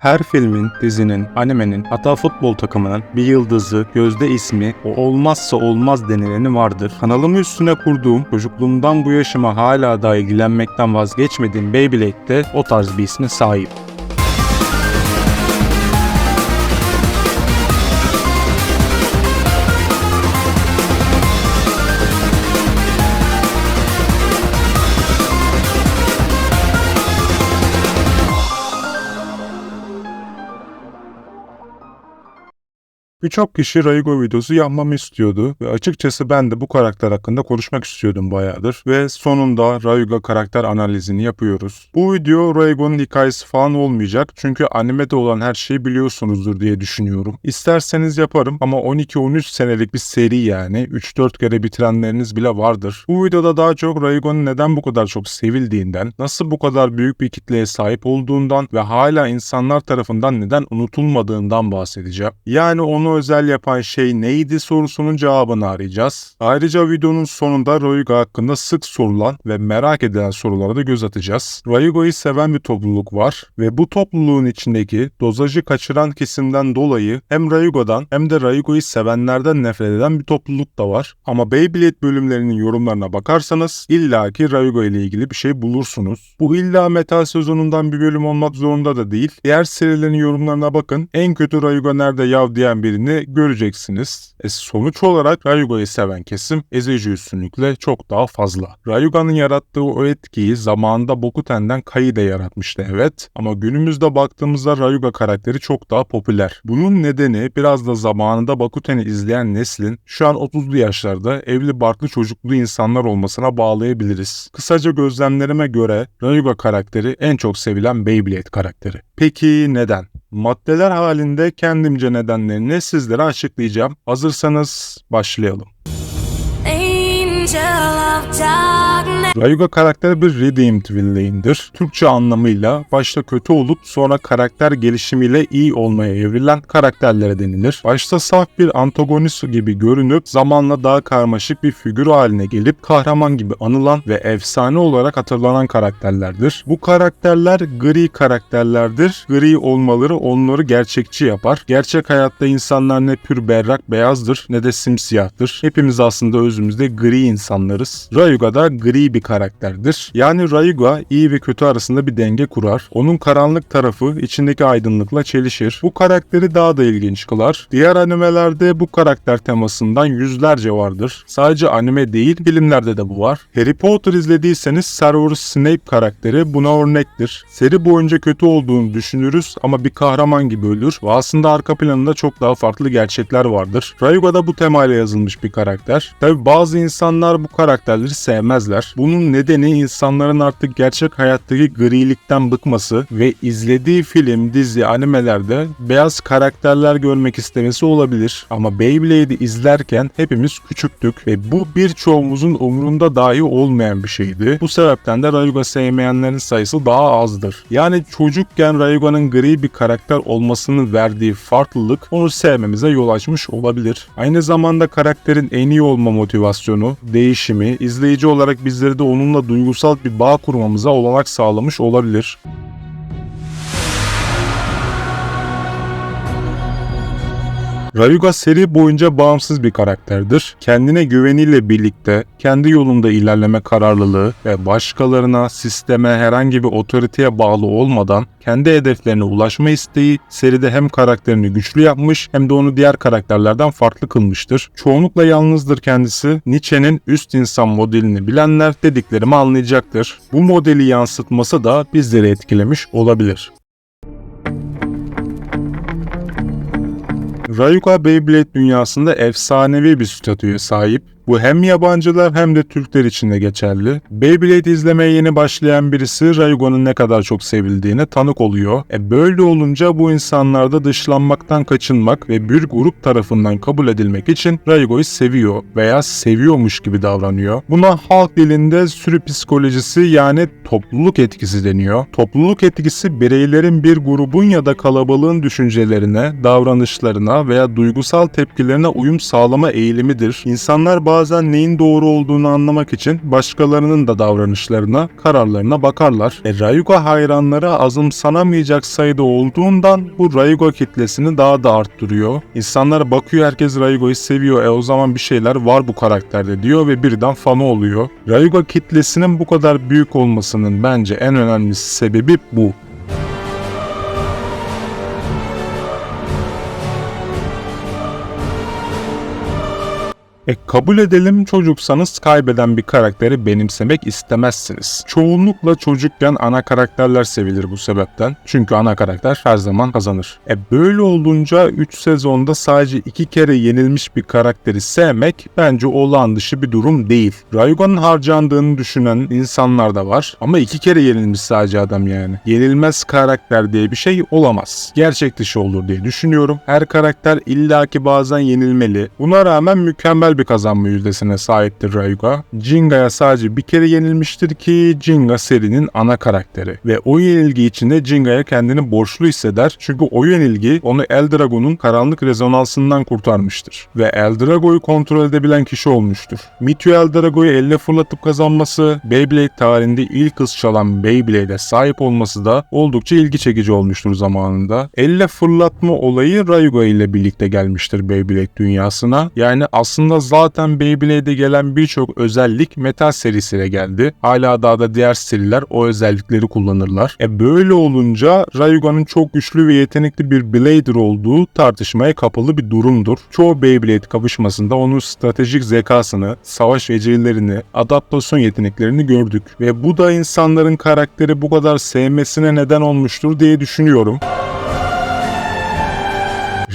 Her filmin, dizinin, animenin, hatta futbol takımının bir yıldızı, gözde ismi, o olmazsa olmaz denileni vardır. Kanalımı üstüne kurduğum, çocukluğumdan bu yaşıma hala da ilgilenmekten vazgeçmediğim Beyblade de o tarz bir isme sahip. Birçok kişi Raigo videosu yapmamı istiyordu ve açıkçası ben de bu karakter hakkında konuşmak istiyordum bayağıdır ve sonunda Raigo karakter analizini yapıyoruz. Bu video Raigo'nun hikayesi falan olmayacak çünkü animede olan her şeyi biliyorsunuzdur diye düşünüyorum. İsterseniz yaparım ama 12-13 senelik bir seri yani 3-4 kere bitirenleriniz bile vardır. Bu videoda daha çok Raigo'nun neden bu kadar çok sevildiğinden, nasıl bu kadar büyük bir kitleye sahip olduğundan ve hala insanlar tarafından neden unutulmadığından bahsedeceğim. Yani onu özel yapan şey neydi sorusunun cevabını arayacağız. Ayrıca videonun sonunda Rayuga hakkında sık sorulan ve merak edilen sorulara da göz atacağız. Rayuga'yı seven bir topluluk var ve bu topluluğun içindeki dozajı kaçıran kesimden dolayı hem Rayuga'dan hem de Rayuga'yı sevenlerden nefret eden bir topluluk da var. Ama Beyblade bölümlerinin yorumlarına bakarsanız illaki Rayuga ile ilgili bir şey bulursunuz. Bu illa metal sezonundan bir bölüm olmak zorunda da değil. Diğer serilerin yorumlarına bakın. En kötü Rayuga nerede yav diyen birini göreceksiniz. E, sonuç olarak Rayuga'yı seven kesim ezici üstünlükle çok daha fazla. Rayuga'nın yarattığı o etkiyi zamanında Bokuten'den Kai de yaratmıştı evet. Ama günümüzde baktığımızda Rayuga karakteri çok daha popüler. Bunun nedeni biraz da zamanında Bakuten'i izleyen neslin şu an 30'lu yaşlarda evli barklı çocuklu insanlar olmasına bağlayabiliriz. Kısaca gözlemlerime göre Rayuga karakteri en çok sevilen Beyblade karakteri. Peki neden? Maddeler halinde kendimce nedenlerini sizlere açıklayacağım. Hazırsanız başlayalım. Angel of. Rayuga karakteri bir redeemed villain'dir. Türkçe anlamıyla başta kötü olup sonra karakter gelişimiyle iyi olmaya evrilen karakterlere denilir. Başta saf bir antagonist gibi görünüp zamanla daha karmaşık bir figür haline gelip kahraman gibi anılan ve efsane olarak hatırlanan karakterlerdir. Bu karakterler gri karakterlerdir. Gri olmaları onları gerçekçi yapar. Gerçek hayatta insanlar ne pür berrak beyazdır ne de simsiyahtır. Hepimiz aslında özümüzde gri insanlarız. Rayuga da gri bir karakterdir. Yani Rayuga iyi ve kötü arasında bir denge kurar. Onun karanlık tarafı içindeki aydınlıkla çelişir. Bu karakteri daha da ilginç kılar. Diğer animelerde bu karakter temasından yüzlerce vardır. Sadece anime değil filmlerde de bu var. Harry Potter izlediyseniz Severus Snape karakteri buna örnektir. Seri boyunca kötü olduğunu düşünürüz ama bir kahraman gibi ölür ve aslında arka planında çok daha farklı gerçekler vardır. Rayuga da bu temayla yazılmış bir karakter. Tabi bazı insanlar bu karakterleri sevmezler. Bunun nedeni insanların artık gerçek hayattaki grilikten bıkması ve izlediği film, dizi, animelerde beyaz karakterler görmek istemesi olabilir. Ama Beyblade'i izlerken hepimiz küçüktük ve bu birçoğumuzun umurunda dahi olmayan bir şeydi. Bu sebepten de Rayuga sevmeyenlerin sayısı daha azdır. Yani çocukken Rayuga'nın gri bir karakter olmasının verdiği farklılık onu sevmemize yol açmış olabilir. Aynı zamanda karakterin en iyi olma motivasyonu, değişimi, izleyici olarak bizleri onunla duygusal bir bağ kurmamıza olanak sağlamış olabilir. Rayuga seri boyunca bağımsız bir karakterdir. Kendine güveniyle birlikte kendi yolunda ilerleme kararlılığı ve başkalarına, sisteme herhangi bir otoriteye bağlı olmadan kendi hedeflerine ulaşma isteği seride hem karakterini güçlü yapmış hem de onu diğer karakterlerden farklı kılmıştır. Çoğunlukla yalnızdır kendisi. Nietzsche'nin üst insan modelini bilenler dediklerimi anlayacaktır. Bu modeli yansıtması da bizleri etkilemiş olabilir. Rayuga Beyblade dünyasında efsanevi bir statüye sahip. Bu hem yabancılar hem de Türkler için de geçerli. Beyblade izlemeye yeni başlayan birisi Rayuga'nın ne kadar çok sevildiğine tanık oluyor. E böyle olunca bu insanlarda dışlanmaktan kaçınmak ve bir grup tarafından kabul edilmek için Rayuga'yı seviyor veya seviyormuş gibi davranıyor. Buna halk dilinde sürü psikolojisi yani topluluk etkisi deniyor. Topluluk etkisi bireylerin bir grubun ya da kalabalığın düşüncelerine, davranışlarına veya duygusal tepkilerine uyum sağlama eğilimidir. İnsanlar bazı bazen neyin doğru olduğunu anlamak için başkalarının da davranışlarına, kararlarına bakarlar. E, Rayuga hayranları azımsanamayacak sayıda olduğundan bu Rayuga kitlesini daha da arttırıyor. İnsanlar bakıyor herkes Rayuga'yı seviyor. E o zaman bir şeyler var bu karakterde diyor ve birden fanı oluyor. Rayuga kitlesinin bu kadar büyük olmasının bence en önemli sebebi bu. E kabul edelim çocuksanız kaybeden bir karakteri benimsemek istemezsiniz. Çoğunlukla çocukken ana karakterler sevilir bu sebepten. Çünkü ana karakter her zaman kazanır. E böyle olunca 3 sezonda sadece 2 kere yenilmiş bir karakteri sevmek bence olağan dışı bir durum değil. Rayuga'nın harcandığını düşünen insanlar da var. Ama 2 kere yenilmiş sadece adam yani. Yenilmez karakter diye bir şey olamaz. Gerçek dışı olur diye düşünüyorum. Her karakter illaki bazen yenilmeli. Buna rağmen mükemmel bir kazanma yüzdesine sahiptir Rayuga. Jinga'ya sadece bir kere yenilmiştir ki Jinga serinin ana karakteri. Ve o yenilgi içinde Jinga'ya kendini borçlu hisseder. Çünkü o yenilgi onu Eldrago'nun karanlık rezonansından kurtarmıştır. Ve Eldrago'yu kontrol edebilen kişi olmuştur. Mityu Eldrago'yu elle fırlatıp kazanması, Beyblade tarihinde ilk hız çalan Beyblade'e sahip olması da oldukça ilgi çekici olmuştur zamanında. Elle fırlatma olayı Rayuga ile birlikte gelmiştir Beyblade dünyasına. Yani aslında zaten Beyblade'e gelen birçok özellik Metal serisiyle geldi. Hala daha da diğer seriler o özellikleri kullanırlar. E böyle olunca Rayuga'nın çok güçlü ve yetenekli bir Blader olduğu tartışmaya kapalı bir durumdur. Çoğu Beyblade kapışmasında onun stratejik zekasını, savaş becerilerini, adaptasyon yeteneklerini gördük. Ve bu da insanların karakteri bu kadar sevmesine neden olmuştur diye düşünüyorum.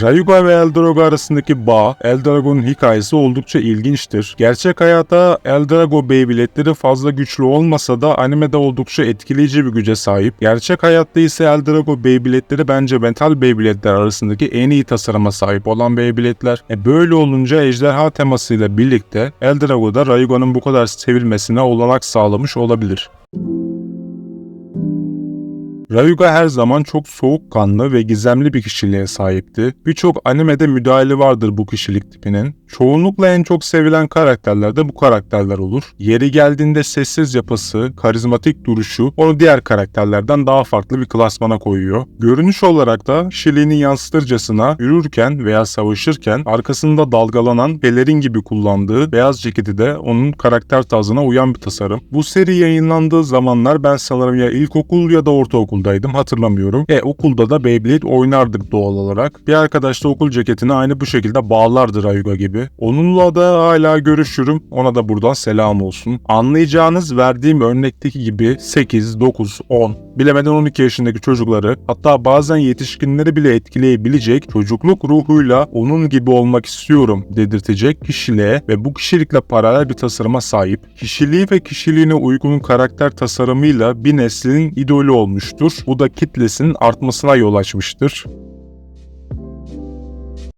Rayuga ve Eldrago arasındaki bağ, Eldrago'nun hikayesi oldukça ilginçtir. Gerçek hayatta Eldrago Beyblade'leri fazla güçlü olmasa da animede oldukça etkileyici bir güce sahip. Gerçek hayatta ise Eldrago Beyblade'leri bence Metal Beyblade'ler arasındaki en iyi tasarıma sahip olan Beyblade'ler. E böyle olunca ejderha temasıyla birlikte Eldrago da Rayuga'nın bu kadar sevilmesine olanak sağlamış olabilir. Rayuga her zaman çok soğukkanlı ve gizemli bir kişiliğe sahipti. Birçok animede müdahale vardır bu kişilik tipinin. Çoğunlukla en çok sevilen karakterler de bu karakterler olur. Yeri geldiğinde sessiz yapısı, karizmatik duruşu onu diğer karakterlerden daha farklı bir klasmana koyuyor. Görünüş olarak da kişiliğini yansıtırcasına yürürken veya savaşırken arkasında dalgalanan pelerin gibi kullandığı beyaz ceketi de onun karakter tarzına uyan bir tasarım. Bu seri yayınlandığı zamanlar ben sanırım ya ilkokul ya da ortaokuldaydım hatırlamıyorum. E okulda da Beyblade oynardık doğal olarak. Bir arkadaş da okul ceketini aynı bu şekilde bağlardı Rayuga gibi. Onunla da hala görüşürüm. Ona da buradan selam olsun. Anlayacağınız verdiğim örnekteki gibi 8, 9, 10 bilemeden 12 yaşındaki çocukları hatta bazen yetişkinleri bile etkileyebilecek çocukluk ruhuyla onun gibi olmak istiyorum dedirtecek kişiliğe ve bu kişilikle paralel bir tasarıma sahip. Kişiliği ve kişiliğine uygun karakter tasarımıyla bir neslin idolü olmuştur. Bu da kitlesinin artmasına yol açmıştır.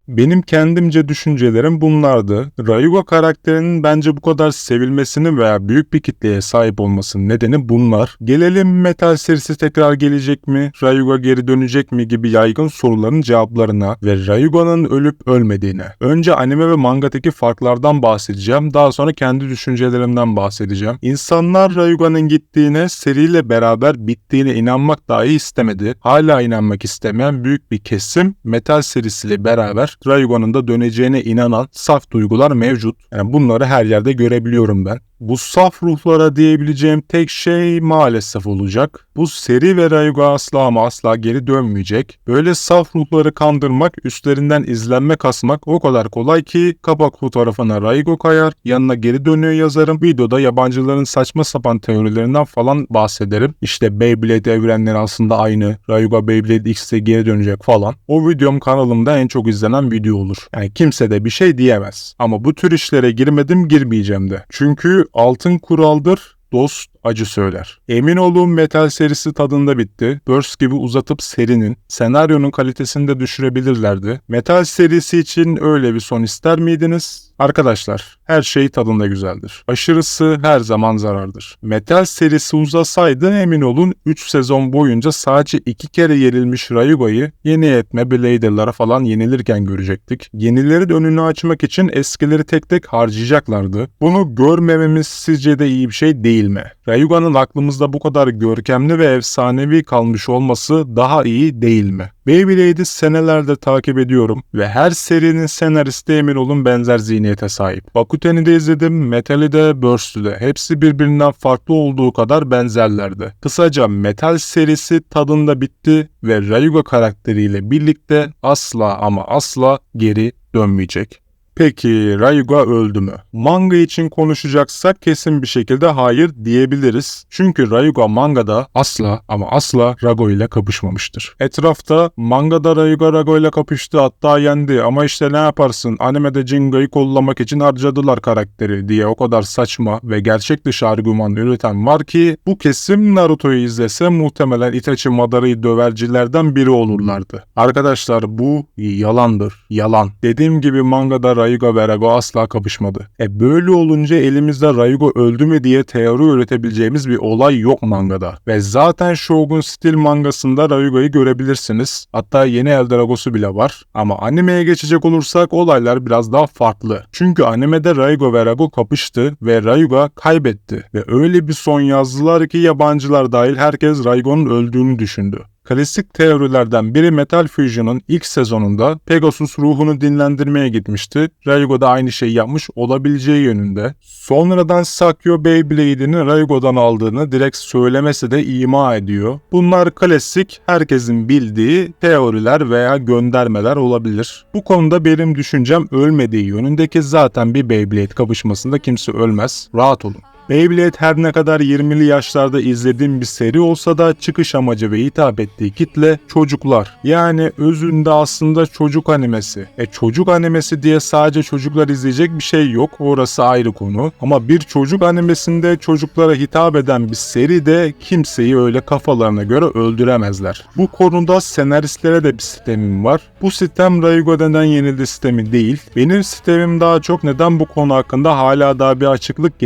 Benim kendimce düşüncelerim bunlardı. Rayuga karakterinin bence bu kadar sevilmesinin veya büyük bir kitleye sahip olmasının nedeni bunlar. Gelelim Metal serisi tekrar gelecek mi? Rayuga geri dönecek mi gibi yaygın soruların cevaplarına ve Rayuga'nın ölüp ölmediğine. Önce anime ve mangadaki farklardan bahsedeceğim. Daha sonra kendi düşüncelerimden bahsedeceğim. İnsanlar Rayuga'nın gittiğine, seriyle beraber bittiğine inanmak dahi istemedi. Hala inanmak istemeyen büyük bir kesim Metal serisiyle beraber Rayuga'nın da döneceğine inanan saf duygular mevcut. Yani bunları her yerde görebiliyorum ben. Bu saf ruhlara diyebileceğim tek şey maalesef olacak. Bu seri ve Rayuga asla ama asla geri dönmeyecek. Böyle saf ruhları kandırmak, üstlerinden izlenme kasmak o kadar kolay ki kapak fotoğrafına Rayuga kayar, yanına geri dönüyor yazarım. Videoda yabancıların saçma sapan teorilerinden falan bahsederim. İşte Beyblade evrenleri aslında aynı. Rayuga Beyblade X'te geri dönecek falan. O videom kanalımda en çok izlenen video olur. Yani kimse de bir şey diyemez. Ama bu tür işlere girmedim girmeyeceğim de. Çünkü altın kuraldır. Dost acı söyler. Emin olun Metal serisi tadında bitti. Burst gibi uzatıp serinin, senaryonun kalitesini de düşürebilirlerdi. Metal serisi için öyle bir son ister miydiniz? Arkadaşlar, her şey tadında güzeldir. Aşırısı her zaman zarardır. Metal serisi uzasaydı emin olun 3 sezon boyunca sadece 2 kere yenilmiş Rayuga'yı yeni etme Blader'lara falan yenilirken görecektik. Yenilerin önünü açmak için eskileri tek tek harcayacaklardı. Bunu görmememiz sizce de iyi bir şey değil mi? Rayuga'nın aklımızda bu kadar görkemli ve efsanevi kalmış olması daha iyi değil mi? Beyblade'i senelerdir takip ediyorum ve her serinin senaristi emin olun benzer zihniyete sahip. Bakuten'i de izledim, Metal'i de, Burst'ü de. Hepsi birbirinden farklı olduğu kadar benzerlerdi. Kısaca Metal serisi tadında bitti ve Rayuga karakteriyle birlikte asla ama asla geri dönmeyecek. Peki Rayuga öldü mü? Manga için konuşacaksak kesin bir şekilde hayır diyebiliriz. Çünkü Rayuga mangada asla ama asla Rago ile kapışmamıştır. Etrafta mangada Rayuga Rago ile kapıştı hatta yendi ama işte ne yaparsın animede Jinga'yı kollamak için harcadılar karakteri diye o kadar saçma ve gerçek dışı argüman üreten var ki bu kesim Naruto'yu izlese muhtemelen Itachi Madara'yı dövercilerden biri olurlardı. Arkadaşlar bu yalandır. Yalan. Dediğim gibi mangada Rayuga ve Rago asla kapışmadı. E böyle olunca elimizde Rayuga öldü mü diye teori üretebileceğimiz bir olay yok mangada. Ve zaten Shogun Steel mangasında Rayuga'yı görebilirsiniz. Hatta yeni Eldragosu bile var. Ama animeye geçecek olursak olaylar biraz daha farklı. Çünkü animede Rayuga ve Rago kapıştı ve Rayuga kaybetti. Ve öyle bir son yazdılar ki yabancılar dahil herkes Rayugo'nun öldüğünü düşündü. Klasik teorilerden biri Metal Fusion'un ilk sezonunda Pegasus ruhunu dinlendirmeye gitmişti. Rayuga da aynı şeyi yapmış olabileceği yönünde. Sonradan Sakyo Beyblade'ini Rayugo'dan aldığını direkt söylemese de ima ediyor. Bunlar klasik, herkesin bildiği teoriler veya göndermeler olabilir. Bu konuda benim düşüncem ölmediği yönündeki zaten bir Beyblade kapışmasında kimse ölmez. Rahat olun. Beyblade her ne kadar 20'li yaşlarda izlediğim bir seri olsa da çıkış amacı ve hitap ettiği kitle çocuklar. Yani özünde aslında çocuk animesi. E çocuk animesi diye sadece çocuklar izleyecek bir şey yok. Orası ayrı konu. Ama bir çocuk animesinde çocuklara hitap eden bir seri de kimseyi öyle kafalarına göre öldüremezler. Bu konuda senaristlere de bir sistemim var. Bu sistem Rayuga denen yenildi sistemi değil. Benim sistemim daha çok neden bu konu hakkında hala daha bir açıklık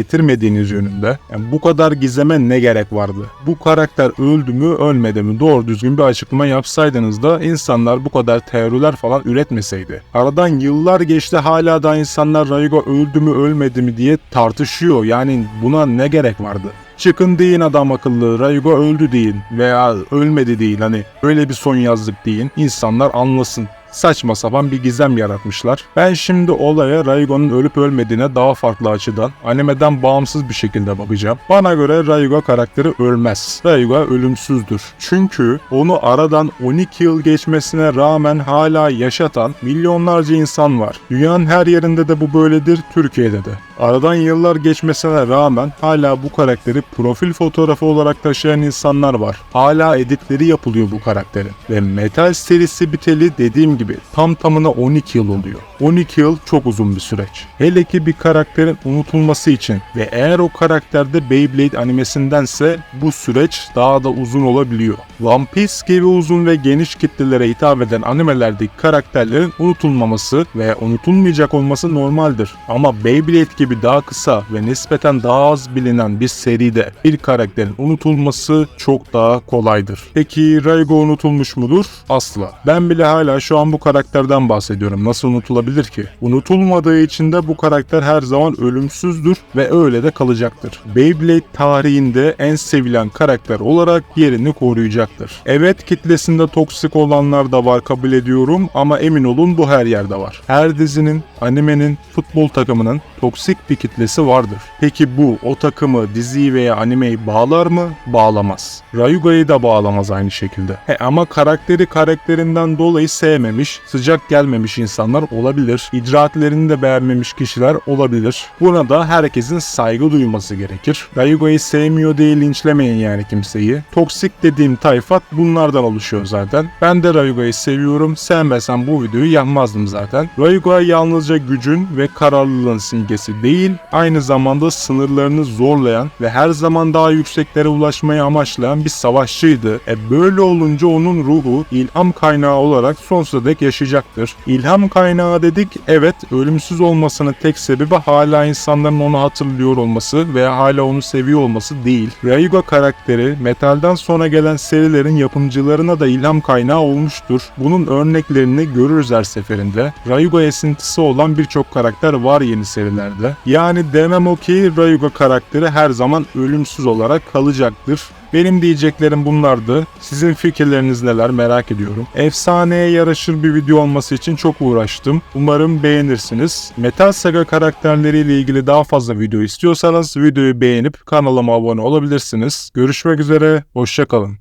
getirmediğiniz yönünde. Yani bu kadar gizeme ne gerek vardı? Bu karakter öldü mü ölmedi mi doğru düzgün bir açıklama yapsaydınız da insanlar bu kadar teoriler falan üretmeseydi. Aradan yıllar geçti hala da insanlar Rayuga öldü mü ölmedi mi diye tartışıyor. Yani buna ne gerek vardı? Çıkın deyin adam akıllı Rayuga öldü deyin veya ölmedi deyin hani öyle bir son yazdık deyin insanlar anlasın saçma sapan bir gizem yaratmışlar. Ben şimdi olaya Rayugo'nun ölüp ölmediğine daha farklı açıdan, animeden bağımsız bir şekilde bakacağım. Bana göre Rayuga karakteri ölmez. Rayuga ölümsüzdür. Çünkü onu aradan 12 yıl geçmesine rağmen hala yaşatan milyonlarca insan var. Dünyanın her yerinde de bu böyledir, Türkiye'de de. Aradan yıllar geçmesine rağmen hala bu karakteri profil fotoğrafı olarak taşıyan insanlar var. Hala editleri yapılıyor bu karakterin. Ve Metal serisi biteli dediğim gibi tam tamına 12 yıl oluyor. 12 yıl çok uzun bir süreç. Hele ki bir karakterin unutulması için ve eğer o karakterde Beyblade animesindense bu süreç daha da uzun olabiliyor. One Piece gibi uzun ve geniş kitlelere hitap eden animelerdeki karakterlerin unutulmaması ve unutulmayacak olması normaldir. Ama Beyblade gibi daha kısa ve nispeten daha az bilinen bir seride bir karakterin unutulması çok daha kolaydır. Peki Raigo unutulmuş mudur? Asla. Ben bile hala şu an bu karakterden bahsediyorum. Nasıl unutulabilir ki? Unutulmadığı için de bu karakter her zaman ölümsüzdür ve öyle de kalacaktır. Beyblade tarihinde en sevilen karakter olarak yerini koruyacaktır. Evet kitlesinde toksik olanlar da var kabul ediyorum ama emin olun bu her yerde var. Her dizinin, animenin, futbol takımının toksik bir kitlesi vardır. Peki bu o takımı, diziyi veya animeyi bağlar mı? Bağlamaz. Rayuga'yı da bağlamaz aynı şekilde. He ama karakteri karakterinden dolayı sevmemiş sıcak gelmemiş insanlar olabilir. İcraatlerini de beğenmemiş kişiler olabilir. Buna da herkesin saygı duyması gerekir. Rayuga'yı sevmiyor diye linçlemeyin yani kimseyi. Toksik dediğim tayfat bunlardan oluşuyor zaten. Ben de Rayuga'yı seviyorum. Sevmesem bu videoyu yapmazdım zaten. Rayuga yalnızca gücün ve kararlılığın simgesi değil, aynı zamanda sınırlarını zorlayan ve her zaman daha yükseklere ulaşmayı amaçlayan bir savaşçıydı. E böyle olunca onun ruhu ilham kaynağı olarak sonsuza dek yaşayacaktır. İlham kaynağı dedik, evet ölümsüz olmasının tek sebebi hala insanların onu hatırlıyor olması veya hala onu seviyor olması değil. Rayuga karakteri metalden sonra gelen serilerin yapımcılarına da ilham kaynağı olmuştur. Bunun örneklerini görürüz her seferinde. Rayuga esintisi olan birçok karakter var yeni serilerde. Yani demem o ki Rayuga karakteri her zaman ölümsüz olarak kalacaktır. Benim diyeceklerim bunlardı. Sizin fikirleriniz neler merak ediyorum. Efsaneye yaraşır bir video olması için çok uğraştım. Umarım beğenirsiniz. Metal Saga karakterleriyle ilgili daha fazla video istiyorsanız videoyu beğenip kanalıma abone olabilirsiniz. Görüşmek üzere, hoşçakalın.